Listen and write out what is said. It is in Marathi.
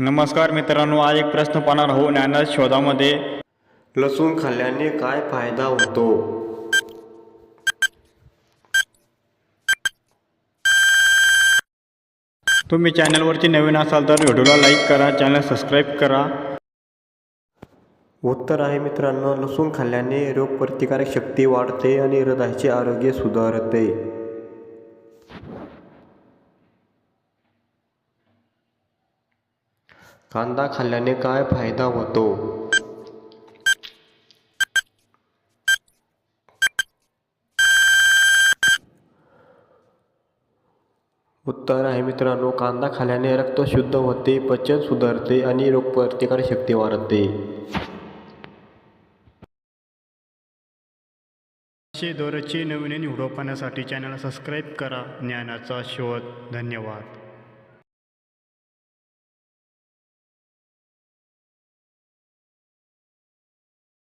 नमस्कार मित्रांनो आज एक प्रश्न पाहणार हो ज्ञानात शोधामध्ये. लसूण खाल्ल्याने काय फायदा होतो? तुम्ही चॅनलवरती नवीन असाल तर व्हिडिओला लाईक करा चॅनल सबस्क्राईब करा. उत्तर आहे मित्रांनो लसूण खाल्ल्याने रोगप्रतिकारक शक्ती वाढते आणि हृदयाचे आरोग्य सुधारते. कांदा खाल्ल्याने काय फायदा होतो? उत्तर आहे मित्रांनो कांदा खाल्ल्याने रक्त शुद्ध होते पचन सुधारते आणि रोगप्रतिकारक शक्ती वाढते. असे दररोजची नवीन निवडो पाहण्यासाठी चॅनल सबस्क्राईब करा. ज्ञानाचा शोध. धन्यवाद.